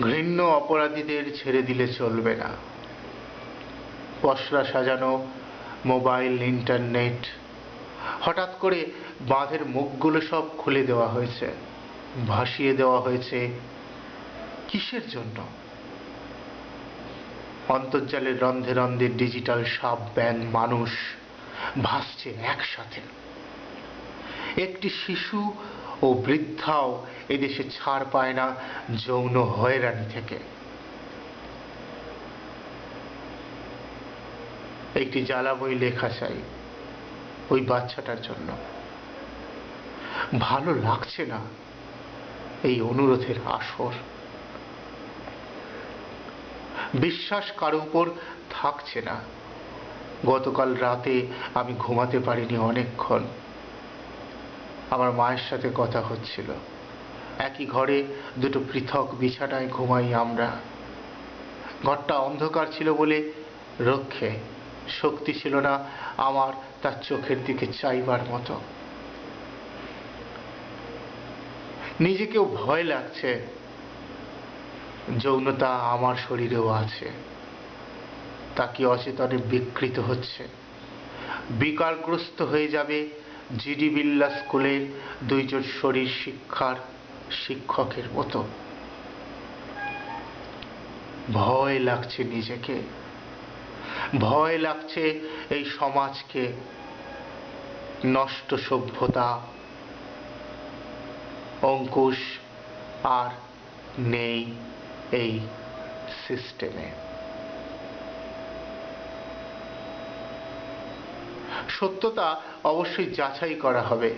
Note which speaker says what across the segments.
Speaker 1: ঘৃণ্য অপরাধীদের ছেড়ে দিলে চলবে না। পসরা সাজানো মোবাইল, ইন্টারনেট, হঠাৎ করে বাঁধের মুখগুলো সব খুলে দেওয়া হয়েছে, ভাসিয়ে দেওয়া হয়েছে। কিসের জন্য? অন্তর্জালের রন্ধে রন্ধে ডিজিটাল সাপ ব্যাং মানুষ ভাসছে একসাথে। একটি শিশু ও বৃদ্ধাও এদেশে ছাড় পায় না যৌন হয়রানি থেকে। একটি জ্বালা বই লেখা চাই ওই বাচ্চাটার জন্য। ভালো লাগছে না এই অনুরোধের আসর। বিশ্বাস কারও উপর থাকছে না। গতকাল রাতে আমি ঘুমাতে পারিনি অনেকক্ষণ। আমার মায়ের সাথে কথা হচ্ছিল। একই ঘরে দুটো পৃথক বিছানায় ঘুমাই আমরা। ঘরটা অন্ধকার ছিল বলে রক্ষে শক্তি ছিল না আমার তার চোখের দিকে চাইবার মতো। নিজেকেও ভয় লাগছে। যৌনতা আমার শরীরেও আছে। তা কি অচেতনে বিকৃত হচ্ছে। বিকারগ্রস্ত হয়ে যাবে জিডি বিল্লা স্কুলের দুইজন শরীর শিক্ষার শিক্ষকের মতো। ভয় লাগছে নিজেকে। ভয় লাগছে এই সমাজকে নষ্ট সভ্যতা, অঙ্কুশ আর নেই এই সিস্টেমে সত্যতা অবশ্যই যাচাই করা হবে।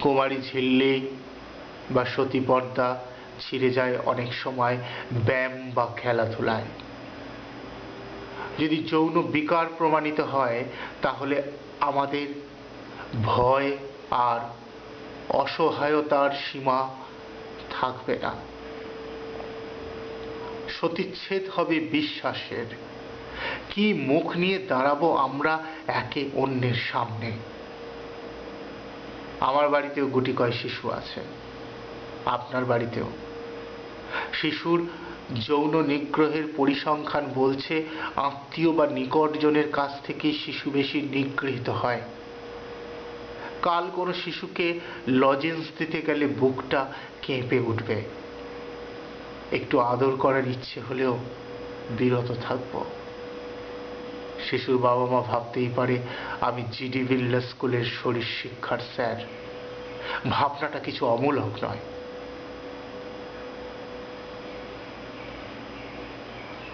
Speaker 1: কুমারী ঝিল্লি বা সতী পর্দা ছিঁড়ে যায় অনেক সময় ব্যায়াম বা খেলাধুলায়। যদি যৌন বিকার প্রমাণিত হয়, তাহলে আমাদের ভয় আর অসহায়তার সীমা থাকবে না। সতীচ্ছেদ হবে বিশ্বাসের। কি মুখ নিয়ে দাঁড়াবো আমরা একে অন্যের সামনে? আমার বাড়িতেও গুটি কয় শিশু আছে। আপনার বাড়িতেও। শিশুর যৌন নিগ্রহের পরিসংখ্যান বলছে, আত্মীয় বা নিকটজনের কাছ থেকে শিশু বেশি নিগৃহীত হয়। কাল কোনো শিশুকে লজেন্স দিতে গেলে বুকটা কেঁপে উঠবে। একটু আদর করার ইচ্ছে হলেও বিরত থাকব। শিশুর বাবা মা ভাবতেই পারে আমি জিডি বিল্লা স্কুলের শরীর শিক্ষার স্যার। ভাবনাটা কিছু অমূলক নয়।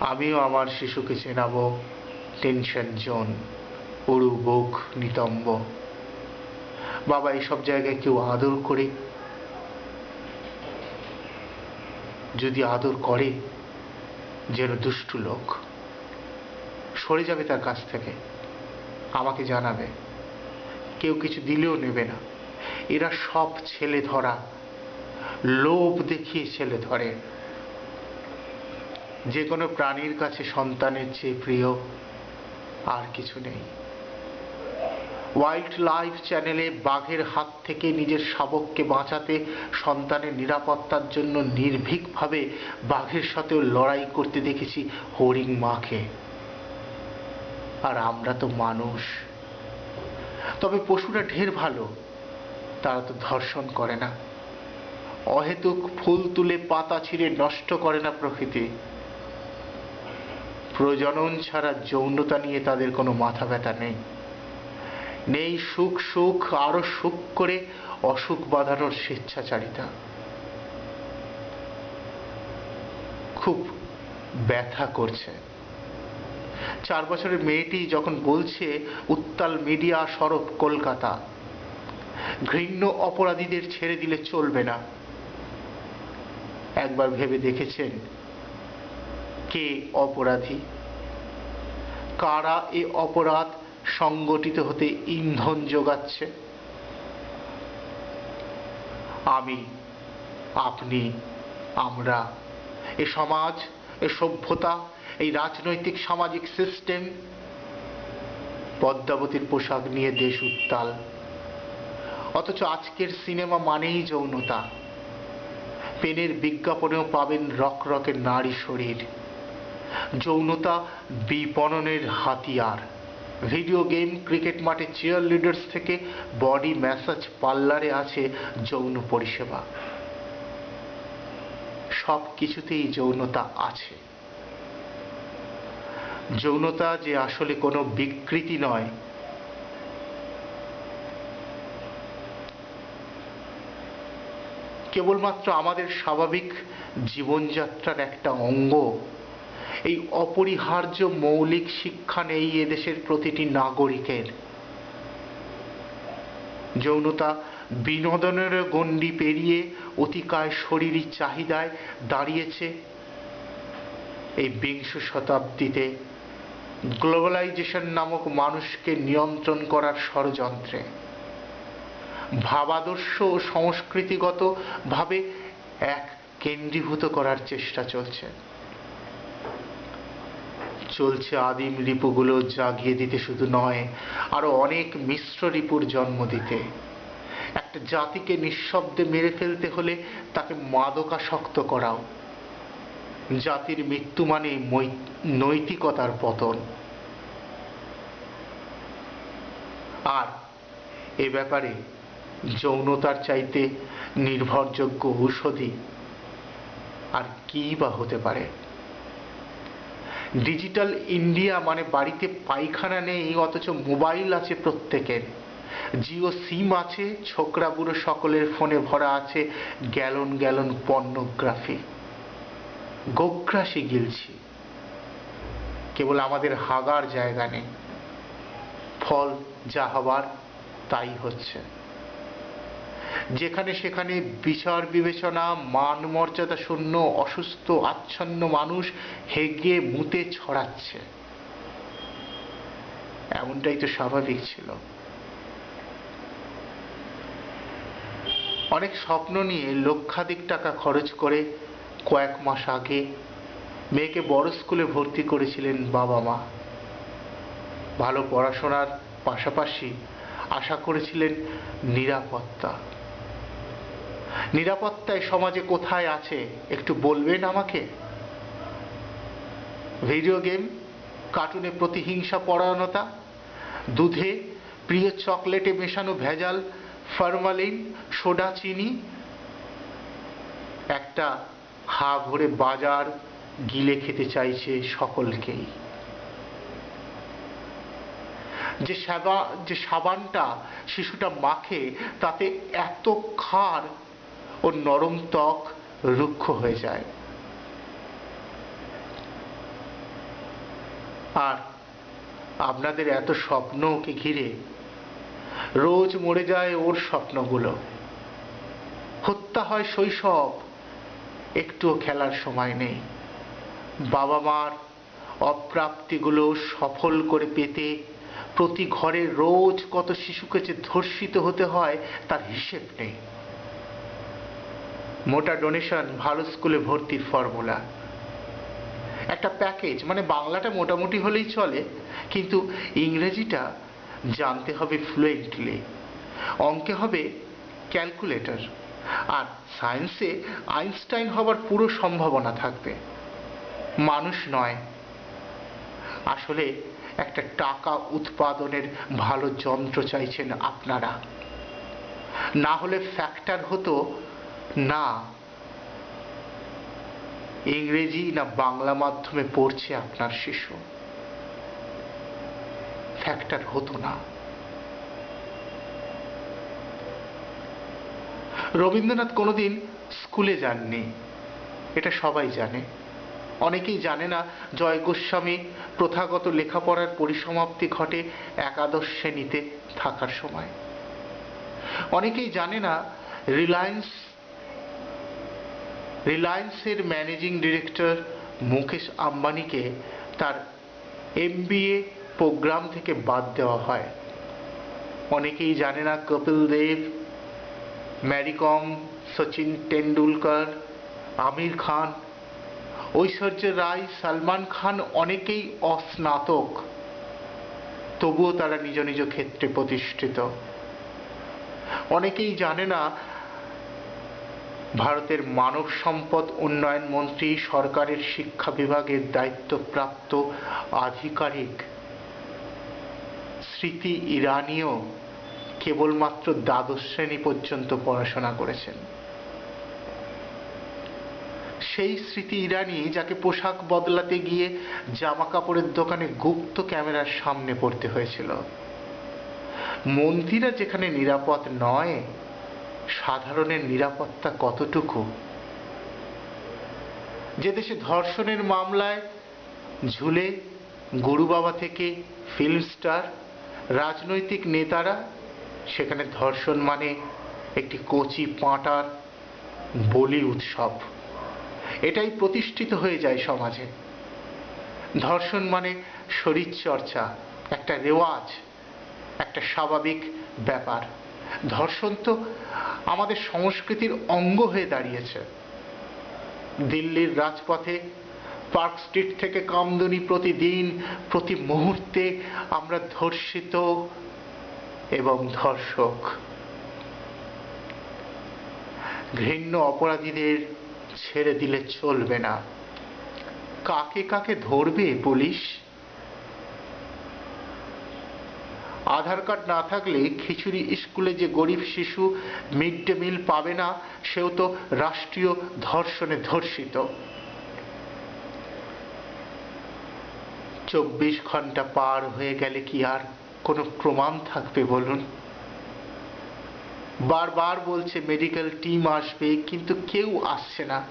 Speaker 1: আমিও আমার শিশুকে চেনাবো, টেনশন জোন, উড়ু বুক, নিতম্ব। বাবা এইসব জায়গায় কেউ আদর করে। যদি আদর করে, যেন দুষ্টু লোক। সরে যাবে তার কাছ থেকে। আমাকে জানাবে। কেউ কিছু দিলেও নেবে না। এরা সব ছেলে ধরা। লোভ দেখিয়ে ছেলে ধরে। যে কোনো প্রাণীর কাছে সন্তানের চেয়ে প্রিয় আর কিছু নেই। ওয়াইল্ড লাইফ চ্যানেলে বাঘের হাত থেকে নিজের শাবককে বাঁচাতে সন্তানের নিরাপত্তার জন্য নির্ভীকভাবে বাঘের সাথেও লড়াই করতে দেখেছি হরিং মাকে। আর আমরা তো মানুষ। তবে পশুরা ঢের ভালো, তারা তো ধর্ষণ করে না। অহেতুক ফুল তুলে পাতা ছিঁড়ে নষ্ট করে না প্রকৃতি। প্রজনন ছাড়া যৌনতা নিয়ে তাদের কোনো মাথা ব্যথা নেই। নেই সুখ সুখ, আরও সুখ করে অসুখ বাঁধানোর স্বেচ্ছাচারিতা। খুব ব্যথা করছে। চার বছরের মেয়েটি যখন বলছে, উত্তাল মিডিয়া সরব কলকাতা। ঘৃণ্য অপরাধীদের ছেড়ে দিলে চলবে না। একবার ভেবে দেখেছেন কে অপরাধী? কারা এ অপরাধ সংগঠিত হতে ইন্ধন যোগাচ্ছে? আমি, আপনি, আমরা, এ সমাজ, এ সভ্যতা এই রাজনৈতিক সামাজিক সিস্টেম পদ্মাবতীর পোশাক নিয়ে দেশ উত্তাল। অথচ আজকের সিনেমা মানেই যৌনতা। পেনের বিজ্ঞাপনেও পাবেন রকরকের নারী শরীর। যৌনতা বিপণনের হাতিয়ার। ভিডিও গেম ক্রিকেট মাঠে চেয়ার লিডার্স থেকে বডি ম্যাসাজ পার্লারে আছে যৌন পরিষেবা। সব কিছুতেই যৌনতা আছে। যৌনতা যে আসলে কোনো বিকৃতি নয়। কেবলমাত্র আমাদের স্বাভাবিক জীবনযাত্রার একটা অঙ্গ। এই অপরিহার্য মৌলিক শিক্ষা নেই এদেশের প্রতিটি নাগরিকের। যৌনতা বিনোদনের গণ্ডি পেরিয়ে অতিকায় শরীরী চাহিদায় দাঁড়িয়েছে। এই বিংশ শতাব্দীতে গ্লোবালাইজেশন নামক মানুষকে নিয়ন্ত্রণ করার ষড়যন্ত্রে। ভাবাদর্শ ও সংস্কৃতিগত ভাবে এক কেন্দ্রীভূত করার চেষ্টা চলছে। চলছে আদিম রিপুগুলো জাগিয়ে দিতে শুধু নয়, আরও অনেক মিশ্র রিপুর জন্ম দিতে। একটা জাতিকে নিঃশব্দে মেরে ফেলতে হলে তাকে মাদকাসক্ত করাও। জাতির মৃত্যু মানে নৈতিকতার পতন। আর এ ব্যাপারে যৌনতার চাইতে নির্ভরযোগ্য ঔষধি আর কি বা হতে পারে? ডিজিটাল ইন্ডিয়া মানে বাড়িতে পায়খানা নেই, অথচ মোবাইল আছে প্রত্যেকের। জিও সিম আছে, ছোকরা বুড়ো সকলের ফোনে ভরা আছে, গ্যালন গ্যালন পর্নোগ্রাফি। গোগ্রাসী গিলছি। কেবল আমাদের হাগার জায়গা নেই। ফল যা হবার তাই হচ্ছে। যেখানে সেখানে বিচার, বিবেচনা মান মর্যাদা শূন্য, অসুস্থ, আচ্ছন্ন মানুষ হেগে মুতে ছড়াচ্ছে। এমনটাই তো স্বাভাবিক ছিল। অনেক স্বপ্ন নিয়ে লক্ষাধিক টাকা খরচ করে কয়েক মাস আগে মেয়েকে বড় স্কুলে ভর্তি করেছিলেন বাবা মা। ভালো পড়াশোনার পাশাপাশি আশা করেছিলেন নিরাপত্তা। নিরাপত্তায় সমাজে কোথায় আছে একটু বলবেন আমাকে? ভিডিও গেম, কার্টুনে প্রতিহিংসা পরায়ণতা, দুধে প্রিয় চকলেটে মেশানো ভেজাল, ফরমালিন, সোডা, চিনি, একটা হা ভরে বাজার গিলে খেতে চাইছে সকলকেই। যে সাবা যে সাবানটা শিশুটা মাখে, তাতে এত ক্ষার ও নরম ত্বক রুক্ষ হয়ে যায়। আর আপনাদের এত স্বপ্ন ওকে ঘিরে রোজ মরে যায় ওর স্বপ্নগুলো। হত্যা হয় শৈশব একটুও খেলার সময় নেই। বাবা মার অপ্রাপ্তিগুলো সফল করে পেতে প্রতি ঘরে রোজ কত শিশুকে যে ধর্ষিত হতে হয়, তার হিসেব নেই। মোটা ডোনেশন ভালো স্কুলে ভর্তির ফর্মুলা একটা প্যাকেজ মানে বাংলাটা মোটামুটি হলেই চলে, কিন্তু ইংরেজিটা জানতে হবে ফ্লুয়েন্টলি অঙ্কে হবে ক্যালকুলেটর আর সায়েন্সে আইনস্টাইন হবার পুরো সম্ভাবনা থাকবে। মানুষ নয়। আসলে একটা টাকা উৎপাদনের ভালো যন্ত্র চাইছেন আপনারা। না হলে ফ্যাক্টর হতো না। ইংরেজি না বাংলা মাধ্যমে পড়ছে আপনার শিশু। ফ্যাক্টর হতো না। রবীন্দ্রনাথ কোনোদিন স্কুলে যাননি। এটা সবাই জানে। অনেকেই জানে না জয় গোস্বামী প্রথাগত লেখাপড়ার পরিসমাপ্তি ঘটে একাদশ শ্রেণীতে থাকার সময়। অনেকেই জানে না রিলায়েন্স, রিলায়েন্সের ম্যানেজিং ডিরেক্টর মুকেশ আম্বানিকে তার এমবিএ প্রোগ্রাম থেকে বাদ দেওয়া হয়। অনেকেই জানে না কপিল দেব ম্যারিকম সচিন টেন্ডুলকার আমির খান ঐশ্বর্য রায় সালমান খান অনেকেই অস্নাতক। তবুও তারা নিজ নিজ ক্ষেত্রে প্রতিষ্ঠিত। অনেকেই জানে না, ভারতের মানব সম্পদ উন্নয়ন মন্ত্রী, সরকারের শিক্ষা বিভাগের দায়িত্বপ্রাপ্ত আধিকারিক, স্মৃতি ইরানিও কেবলমাত্র দ্বাদশ শ্রেণি পর্যন্ত পড়াশোনা করেছেন। সেই স্মৃতি ইরানি যাকে পোশাক বদলাতে গিয়ে জামা কাপড়ের দোকানে গুপ্ত ক্যামেরার সামনে পড়তে হয়েছিল। মন্দিরা যেখানে নিরাপদ নয়, সাধারণের নিরাপত্তা কতটুকু? যে দেশে ধর্ষণের মামলায় ঝুলে গুরু বাবা থেকে ফিল্ম স্টার রাজনৈতিক নেতারা সেখানে ধর্ষণ মানে একটি কচি পাঁটার বলি উৎসব। এটাই প্রতিষ্ঠিত হয়ে যায় সমাজে। ধর্ষণ মানে শরীরচর্চা, একটা রেওয়াজ, একটা স্বাভাবিক ব্যাপার। ধর্ষণ তো আমাদের সংস্কৃতির অঙ্গ হয়ে দাঁড়িয়েছে। দিল্লির রাজপথে পার্ক স্ট্রিট থেকে কামদুনি প্রতিদিন, প্রতি মুহূর্তে আমরা ধর্ষিত এবং ধর্ষক। ঘৃণ্য অপরাধীদের ছেড়ে দিলে চলবে না। কাকে কাকে ধরবে পুলিশ? আধার কার্ড না থাকলে খিচুড়ি স্কুলে যে গরিব শিশু মিড ডে মিল পাবে না, সেও তো রাষ্ট্রীয় ধর্ষণে ধর্ষিত। চব্বিশ ঘণ্টা পার হয়ে গেলে কি আর কোনো প্রমাণ থাকবে বলুন? বারবার বলছে মেডিকেল টিম আসবে, কিন্তু কেউ আসছে না।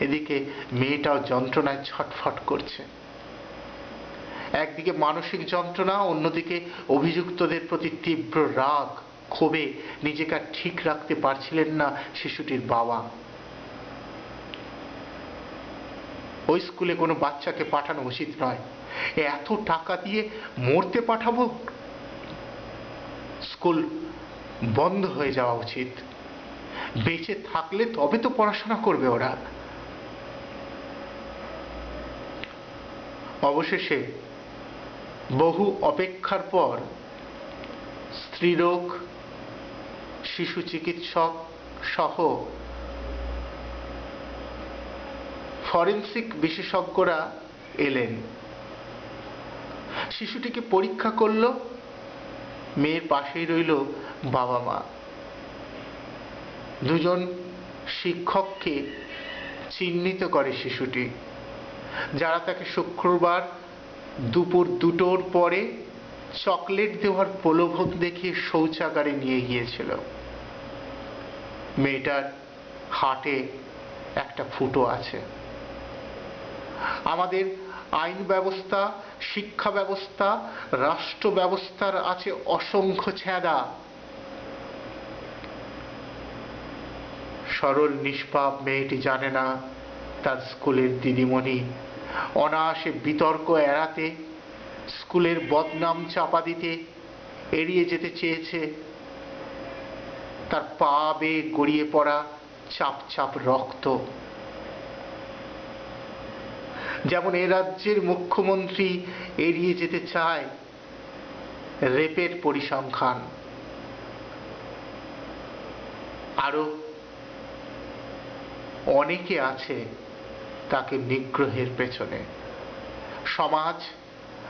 Speaker 1: এদিকে মেয়েটাও যন্ত্রণায় ছটফট করছে। একদিকে মানসিক যন্ত্রণা, অন্যদিকে অভিযুক্তদের প্রতি তীব্র রাগ, ক্ষোভে নিজেকে ঠিক রাখতে পারছিলেন না শিশুটির বাবা। ওই স্কুলে কোনো বাচ্চাকে পাঠানো উচিত নয়। এত টাকা দিয়ে মরতে পাঠাবো? স্কুল বন্ধ হয়ে যাওয়া উচিত। বেঁচে থাকলে তবে তো পড়াশোনা করবে ওরা। অবশেষে বহু অপেক্ষার পর স্ত্রীরোগ, শিশু চিকিৎসক সহ ফরেন্সিক বিশেষজ্ঞরা এলেন। শিশুটিকে পরীক্ষা করল, মেয়ের পাশেই রইল বাবা মা। দুজন শিক্ষককে চিহ্নিত করে শিশুটি, যারা তাকে শুক্রবার দুপুর দুটোর পরে চকলেট দেওয়ার প্রলোভন দেখিয়ে শৌচাগারে নিয়ে গিয়েছিল। মেয়েটার হাটে একটা ফুটো আছে। আমাদের আইন ব্যবস্থা, শিক্ষা ব্যবস্থা, রাষ্ট্র ব্যবস্থার আছে অসংখ্য ছেঁদা সরল, নিষ্পাপ মেয়েটি জানে না তার স্কুলের দিদিমণি। অনায়াসে বিতর্ক এড়াতে, স্কুলের বদনাম চাপা দিতে এড়িয়ে যেতে চেয়েছে। তার পা বেয়ে গড়িয়ে পড়া চাপ চাপ রক্ত। যেমন এ রাজ্যের মুখ্যমন্ত্রী এড়িয়ে যেতে চায় রেপের পরিসংখ্যান। আরও অনেকে আছে তাকে নিগ্রহের পেছনে। সমাজ,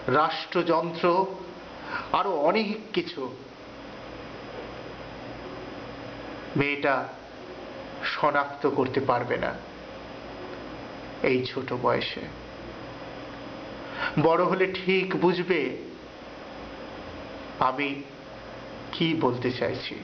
Speaker 1: রাষ্ট্রযন্ত্র, আরও অনেক কিছু। মেয়েটা শনাক্ত করতে পারবে না এই ছোট বয়সে। বড় হলে ঠিক বুঝবে। আমি কি বলতে চাইছি?